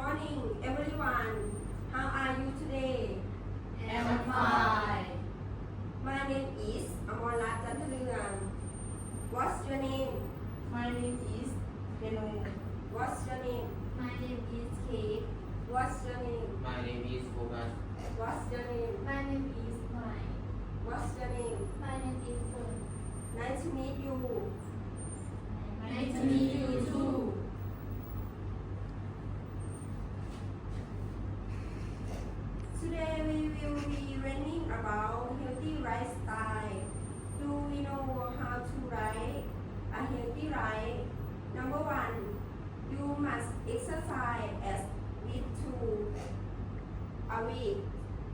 morning, everyone. How are you today? I'm fine. My name is Amorat Jantaruan. What's your name? My name is Benu. What's your name? My name is Kate. What's your name? My name is Focus. What's your name? My name is Mai. What's your name? My name is Fern. Nice to meet you. Nice to meet you too. Today we will be learning about healthy lifestyle. Do we know how to write a healthy life? Number one, you must exercise at least two a week.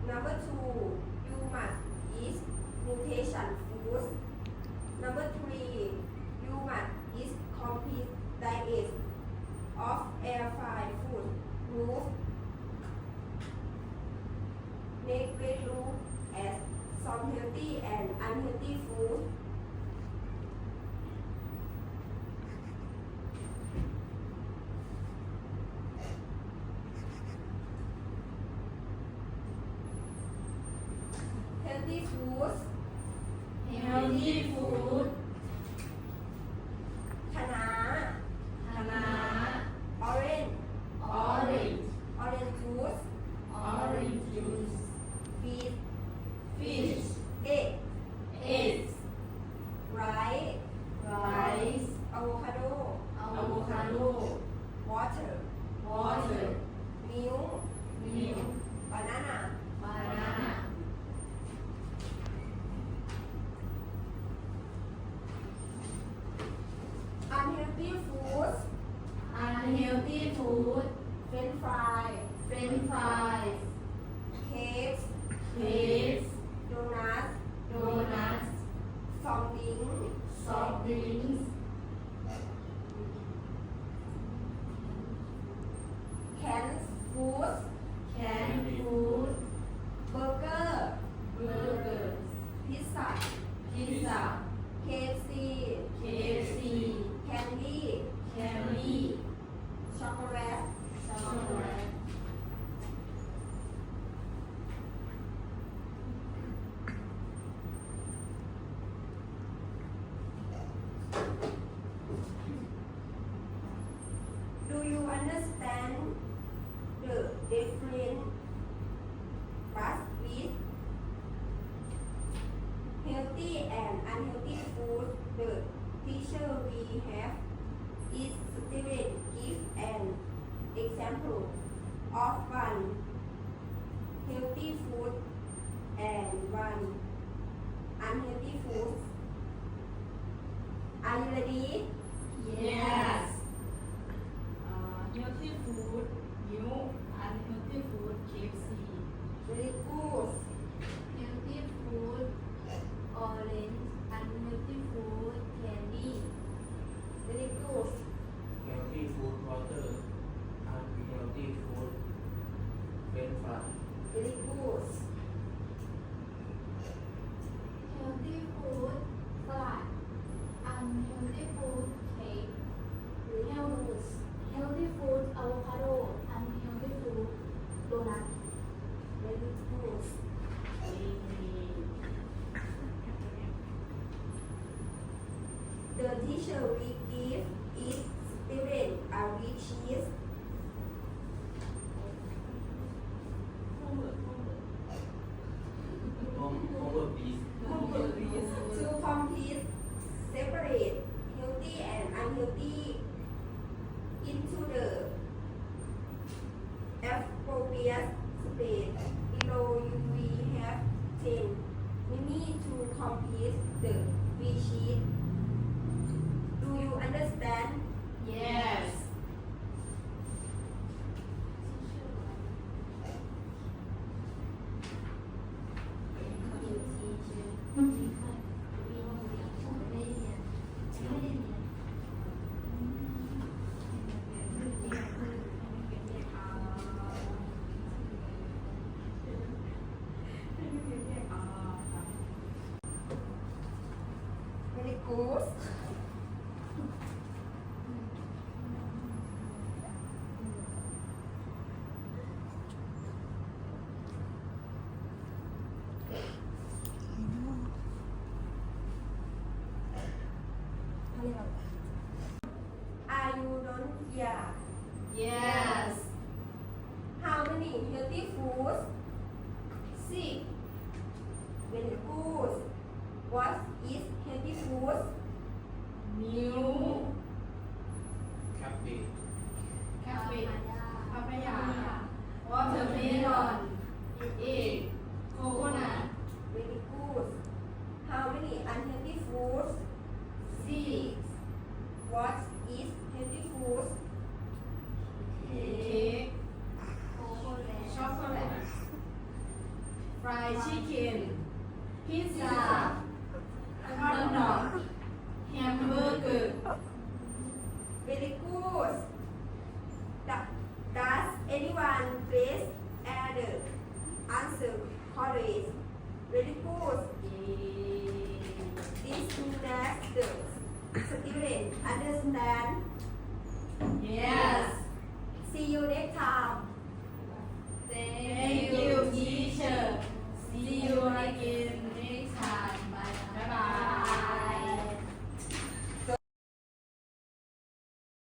Number two, you must eat nutrition foods. Number three, you must eat complete diet of air fried food, move make we look some healthy and unhealthy food. Healthy foods, Unhealthy food. french fry French fries. cakes Cakes. donuts Donuts. soft drink Soft drinks. canned foods Canned food. burger Burgers. pizza Pizza. KFC KFC. Do you understand the difference between healthy and unhealthy food? The teacher we have is student give an example of one healthy food and one unhealthy food. Are you ready? Yes. Uh, healthy food, milk, unhealthy food, KFC. Very good. Healthy food. Orange. Unhealthy food. Candy. Very good. Healthy food water. Unhealthy food French fry. Very good. Healthy food. Salad. Unhealthy food. Cake. Healthy, healthy food. Avocado. Unhealthy food. Donut. Very good. The teacher Marcos. Horace reinforce these two next skills. Student, understand? Yes. See you next time.